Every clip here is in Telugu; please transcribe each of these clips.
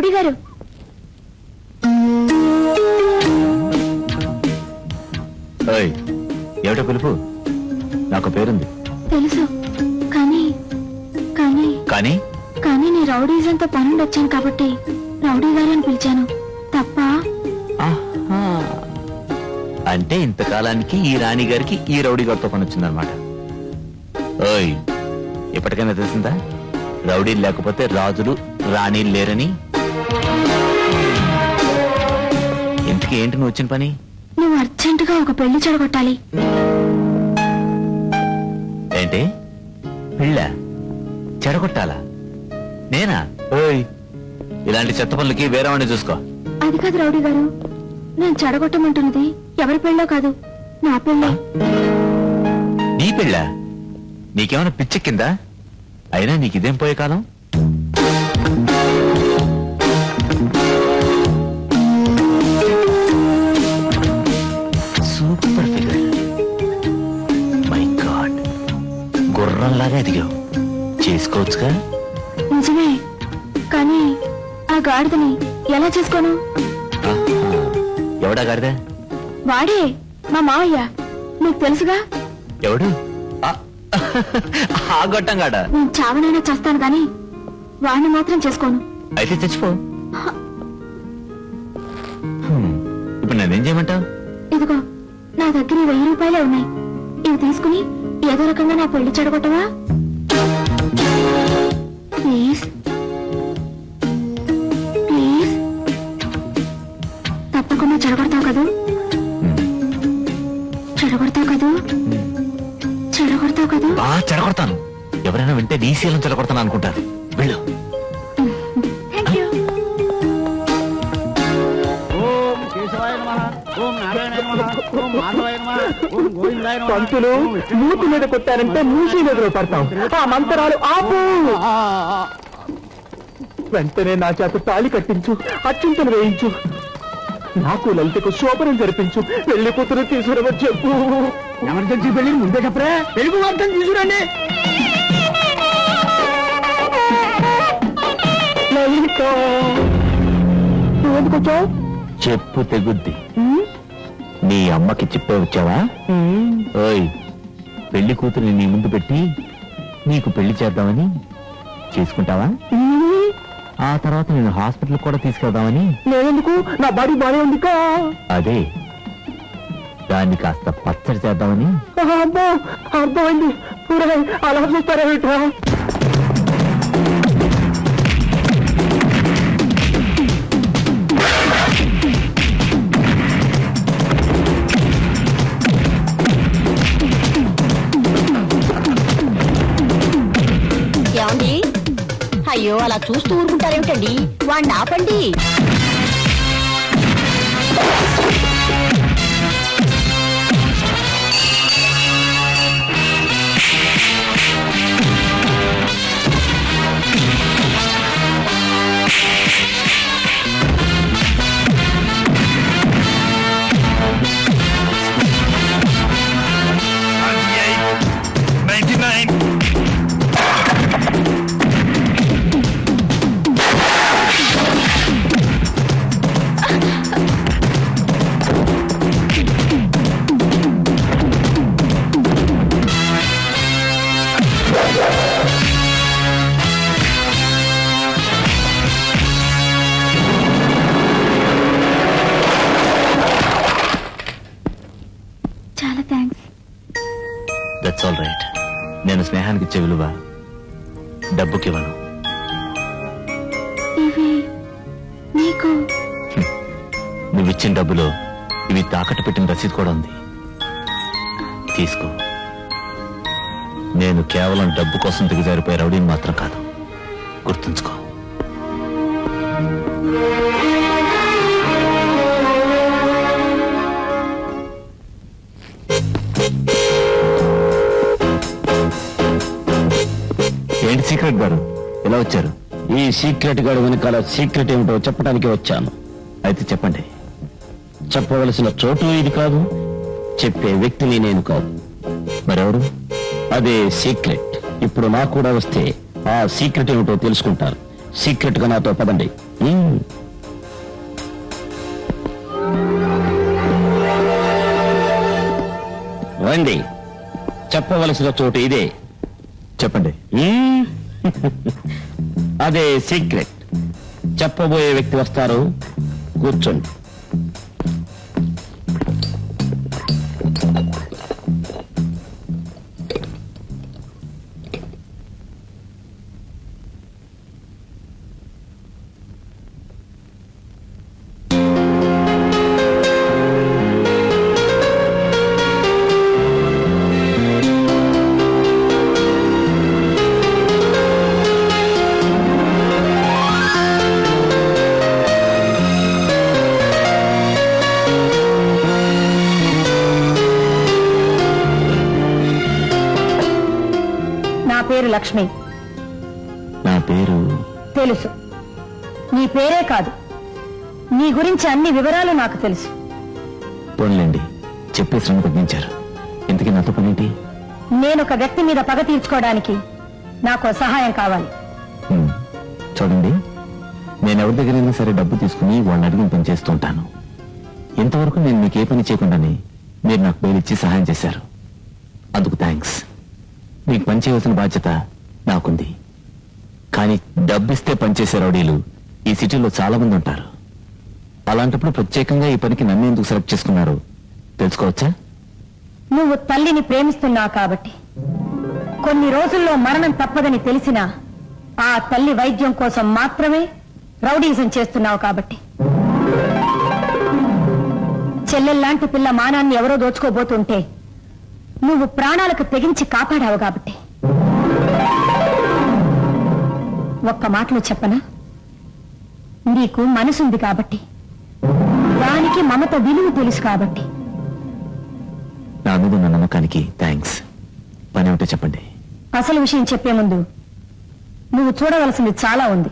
రౌడీ గారు. ఏమిటో పిలుపు? నాకు పేరుంది. తెలుసు. కానీ కానీ కానీ? కానీ నీ రౌడీజంతో పనుండి వచ్చాను కాబట్టి రౌడీ గారు అని పిలిచాను. తప్ప. అంటే ఇంతకాలానికి ఈ రాణి గారికి ఈ రౌడీ గారితో పని వచ్చిందనమాట ఓయ్ ఎప్పటికైనా తెలిసిందా? రౌడీ లేకపోతే రాజులు రాణి లేరని? ఇంతకీ ఏంటి నువ్వు వచ్చిన పని? నువ్వు అర్జెంటుగా ఒక పెళ్ళి చెడగొట్టాలి. ఏంటి? పిల్ల చెడగొట్టాలా? నేనా? ఓయ్ ఇలాంటి చెత్త పనులకి వేరే వాడిని చూసుకో. అది కాదు రౌడీ గారు. నేను చెడగొట్టమంటున్నది ఎవరి పెళ్ళో కాదు నా పెళ్ళే. నీ పెళ్ళ? నీకేమైనా పిచ్చెక్కిందా? అయినా నీకు ఇదేం పోయే కాలం? గుర్రంలాగా ఎదిగావు. చేసుకోవచ్చుగా? నిజమే. కానీ ఆ గాడిదని ఎలా చేసుకోను. ఎవడా గారిదా వాడే మా మావయ్య. నీకు తెలుసుగా? ఎవడు? ఆ, గొట్టంగాడా నేను చావనైనా చేస్తాను గాని వాడిని మాత్రం చేసుకోను. అయితే చచ్చిపో. హ్మ్. ఇప్పుడు నన్నేం చేయమంటావు? ఇదిగో నా దగ్గర వెయ్యి రూపాయలే ఉన్నాయి. ఇవి తీసుకుని ఏదో రకంగా నా పెళ్ళి చెడగొట్టవా? ప్లీజ్. ప్లీజ్. తప్పకుండా చెడగొడతావు కదూ? చెడగొడతావు కదూ? చెడగొడతావు కదూ? బా చెడగొడతాను. ఎవరైనా వింటే నీ శీలం చెడగొడతాను అనుకుంటారు. వెళ్ళు. పంతులు మూతి మీద కొట్టారంటే మూసి మీద పడతాం ఆ మంత్రాలు ఆపు! వెంటనే నా చేత తాళి కట్టించు అత్యంతలు వేయించు. నాకు లలితకు శోభనం జరిపించు పెళ్ళి కూతురు తీసుకురమని చెప్పు. ఎమర్జెన్సీ పెళ్ళి ముందే చెప్పరే? పెళ్ళి వార్తను తీసుకురండి. లలిత వచ్చావు? చెప్పు తెగుద్ది. నీ అమ్మకి చెప్పే వచ్చావా? ఓయ్ పెళ్ళి కూతురిని నీ ముందు పెట్టి నీకు పెళ్ళి చేద్దామని చేసుకుంటావా? ఆ తర్వాత నేను హాస్పిటల్ కూడా తీసుకెళ్దామని? నేనెందుకు? నా బాడీ బానే ఉంది అదే దాన్ని కాస్త పచ్చడి చేద్దామని? అర్థమైంది. అలా చూస్తారా అలా చూస్తూ ఊరుకుంటారేమిటండి? వాణ్ణి ఆపండి. స్నేహానికి ఇచ్చే విలువ డబ్బుకి ఇవ్వను ఇవి నీకు? నువ్వు ఇచ్చిన డబ్బులో ఇవి తాకట్టు పెట్టిన రసీదు కూడా ఉంది. తీసుకో. నేను కేవలం డబ్బు కోసం దిగజారిపోయే రౌడీని మాత్రం కాదు. గుర్తుంచుకో. ఏంటి సీక్రెట్ గారు? ఎలా వచ్చారు? ఈ సీక్రెట్ గడు వెనకాల సీక్రెట్ ఏమిటో చెప్పడానికి వచ్చాను. అయితే చెప్పండి. చెప్పవలసిన చోటు ఇది కాదు. చెప్పే వ్యక్తిని నేను కాదు. మరెవరు? అదే సీక్రెట్ ఇప్పుడు నాకు కూడా వస్తే ఆ సీక్రెట్ ఏమిటో తెలుసుకుంటారు. సీక్రెట్గా నాతో పదండి. రండి. చెప్పవలసిన చోటు ఇదే. చెప్పండి. అదే సీక్రెట్. చెప్పబోయే వ్యక్తి వస్తారు. కూర్చోండి. లక్ష్మి. నా పేరు తెలుసు. నీ పేరే కాదు. నీ గురించి అన్ని వివరాలు నాకు తెలుసు. పోన్లేండి చెప్పే శ్రమ తగ్గించారు. ఇంతకీ నాతో పనేంటి? నేను ఒక వ్యక్తి మీద పగ తీర్చుకోవడానికి నాకు సహాయం కావాలి. చూడండి నేను ఎవరి దగ్గరైనా సరే డబ్బు తీసుకుని వాళ్ళని అడిగిన పని చేస్తూ ఉంటాను ఇంతవరకు నేను మీకు ఏ పని చేయకుండానే మీరు నాకు బెయిల్ ఇచ్చి సహాయం చేశారు. అందుకు థ్యాంక్స్ మీకు పనిచేయవలసిన బాధ్యత నాకుంది. కానీ డబ్బిస్తే పనిచేసే రౌడీలు ఈ సిటీలో చాలా మంది ఉంటారు. అలాంటప్పుడు ప్రత్యేకంగా ఈ పనికి నన్ను ఎందుకు సెలెక్ట్ చేసుకున్నారు? తెలుసుకోవచ్చా? నువ్వు తల్లిని ప్రేమిస్తున్నావు కాబట్టి. కొన్ని రోజుల్లో మరణం తప్పదని తెలిసినా ఆ తల్లి వైద్యం కోసం మాత్రమే రౌడీజం చేస్తున్నావు కాబట్టి. చెల్లెల్లాంటి పిల్ల మానాన్ని ఎవరో దోచుకోబోతుంటే నువ్వు ప్రాణాలకు తెగించి కాపాడావు కాబట్టి. ఒక్క మాటలో చెప్పనా? నీకు మనసుంది కాబట్టి. దానికి మమత విలువ తెలుసు కాబట్టి. నా మీద ఉన్న నమ్మకానికి థ్యాంక్స్. పని ఏమిటో చెప్పండి. అసలు విషయం చెప్పే ముందు నువ్వు చూడవలసింది చాలా ఉంది.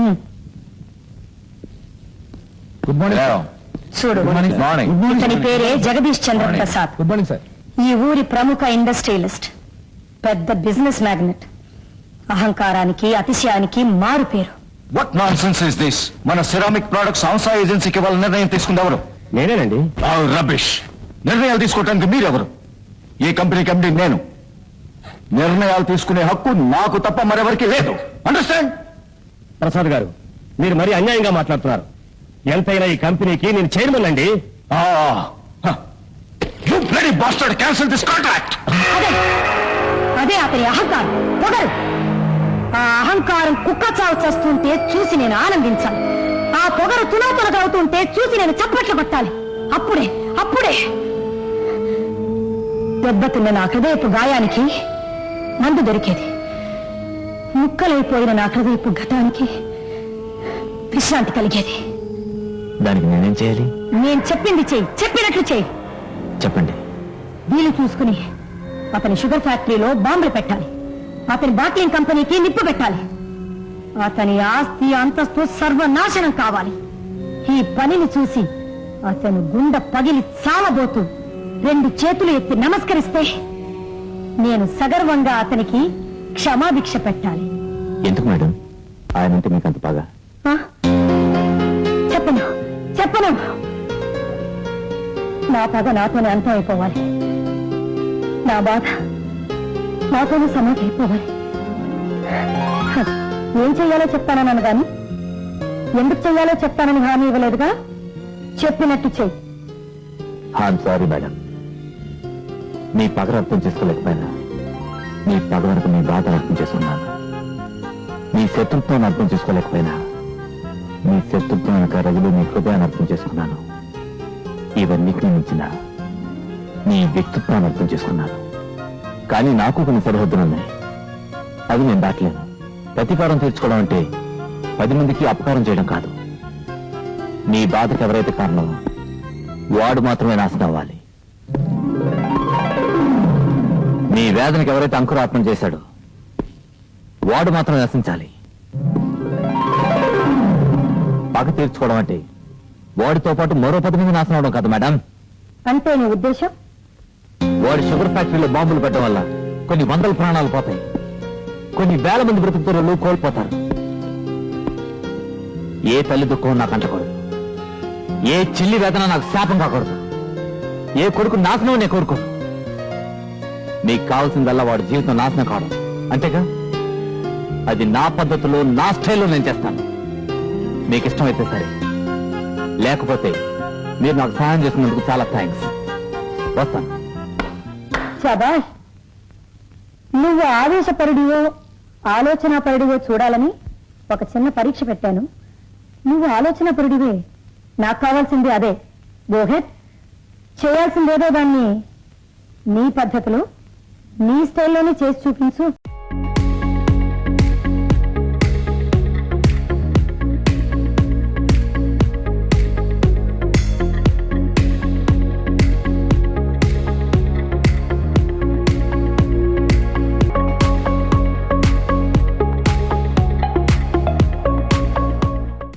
ఉమ్, గుడ్ మార్నింగ్ చూడు. మార్నింగ్ ఇతని పేరే Jagadish Chandra Prasad good morning sir ఈ ఊరి ప్రముఖ ఇండస్ట్రియలిస్ట్ పెద్ద బిజినెస్ మ్యాగ్నెట్. అహంకారానికి అతిశయానికి మారు పేరు. What nonsense is this మన సిరామిక్ ప్రొడక్ట్స్ సంస్థ ఏజెన్సీకి వాళ్ళ నిర్ణయం తీసుకుందెవరు నేనేనండి. రబిష్ నిర్ణయాలు తీసుకోవడానికి మీరెవరు? ఈ కంపెనీ కంపెనీ నేను. నిర్ణయాలు తీసుకునే హక్కు నాకు తప్ప మరెవరికి లేదు. అండర్స్టాండ్ ప్రసాద్ గారు మీరు మరీ అన్యాయంగా మాట్లాడుతున్నారు. ఎంతైనా ఈ కంపెనీకి నేను చైర్మన్ అండి. Bloody bastard cancel this contract అదే. అదే అతని అహంకారం. పొగరు. ఆ అహంకారం కుక్క చావు చేస్తుంటే చూసి నేను ఆనందించాలి. ఆ పొగరు తునాతునగవుతుంటే చూసి నేను చప్పట్లు కొట్టాలి అప్పుడే అప్పుడే. దెబ్బతిన్న నా హృదయపు గాయానికి మందు దొరికేది. ముక్కలైపోయిన నా హృదయపు గతానికి విశ్రాంతి కలిగేది. దానికి నేనేం చేయాలి? నేను చెప్పింది చెయ్యి. చెప్పినట్లు చెయ్యి. చెప్పండి. వీలు చూసుకుని అతని షుగర్ ఫ్యాక్టరీలో బాంబులు పెట్టాలి. అతని బాట్లింగ్ కంపెనీకి నిప్పు పెట్టాలి. అతని ఆస్తి అంతస్తు సర్వనాశనం కావాలి. ఈ పనిని చూసి అతను గుండె పగిలి చాలబోతూ రెండు చేతులు ఎత్తి నమస్కరిస్తే నేను సగర్వంగా అతనికి క్షమాభిక్ష పెట్టాలి. ఎందుకు మేడం? ఆయన అంటే మీకు అంత బాగా? చెప్పను. చెప్పను. నా పగ నాతోనే అంతం అయిపోవాలి. నా బాధ. నాతోనే సమాధి అయిపోవాలి. ఏం చెయ్యాలో చెప్తానన్నాను గాని? ఎందుకు చెయ్యాలో చెప్తానని హామీ ఇవ్వలేదుగా? చెప్పినట్టు చెయ్యి. ఐఎమ్ సారీ మేడం మీ పగర అర్థం చేసుకోలేకపోయినా మీ పగ వరకు మీ బాధ అర్థం చేసుకున్నాను. మీ శత్రుత్వాన్ని అర్థం చేసుకోలేకపోయినా మీ శత్రుత్వం యొక్క రగులు మీ హృదయాన్ని అర్థం చేసుకున్నాను. ఇవన్నీ మించిన మీ వ్యక్తిత్వాన్ని అర్థం చేసుకున్నాను. కానీ నాకు కొన్ని సరిహద్దులు ఉన్నాయి. అవి నేను దాటలేను. ప్రతీకారం తీర్చుకోవడం అంటే పది మందికి అపకారం చేయడం కాదు. మీ బాధకు ఎవరైతే కారణమో వాడు మాత్రమే నాశనం అవ్వాలి. మీ వేదనకి ఎవరైతే అంకురార్పణ చేశాడో వాడు మాత్రం నశించాలి. పగ తీర్చుకోవడం అంటే వాడితో పాటు మరో పది మంది నాశనం అవడం కాదు మేడం. అంటే నీ ఉద్దేశం? వాడి షుగర్ ఫ్యాక్టరీలో బాంబులు పెట్టడం వల్ల కొన్ని వందల ప్రాణాలు పోతాయి. కొన్ని వేల మంది బ్రతుకుతున్న కోల్పోతారు. ఏ తల్లి దుఃఖం నాకు అంటకూడదు. ఏ చిల్లి వేదన నాకు శాపం కాకూడదు. ఏ కొడుకు నాశనం నేను కోరుకోను నీకు కావాల్సిందల్లా వాడి జీవితం నాశనం కావడం. అంతేగా? అది నా పద్ధతిలో నా స్టైల్లో నేను చేస్తాను. మీకు ఇష్టమైతే సరే. లేకపోతే మీరు నాకు సహాయం చేసినందుకు చాలా థ్యాంక్స్. వస్తాను. శబాష్ నువ్వు ఆవేశపరుడివో ఆలోచనాపరుడివో చూడాలని ఒక చిన్న పరీక్ష పెట్టాను. నువ్వు ఆలోచనాపరుడివే. నాకు కావాల్సింది అదే. గోహెత్ చేయాల్సిందేదో దాన్ని నీ పద్ధతిలో నీ స్టైల్లోనే చేసి చూపించు.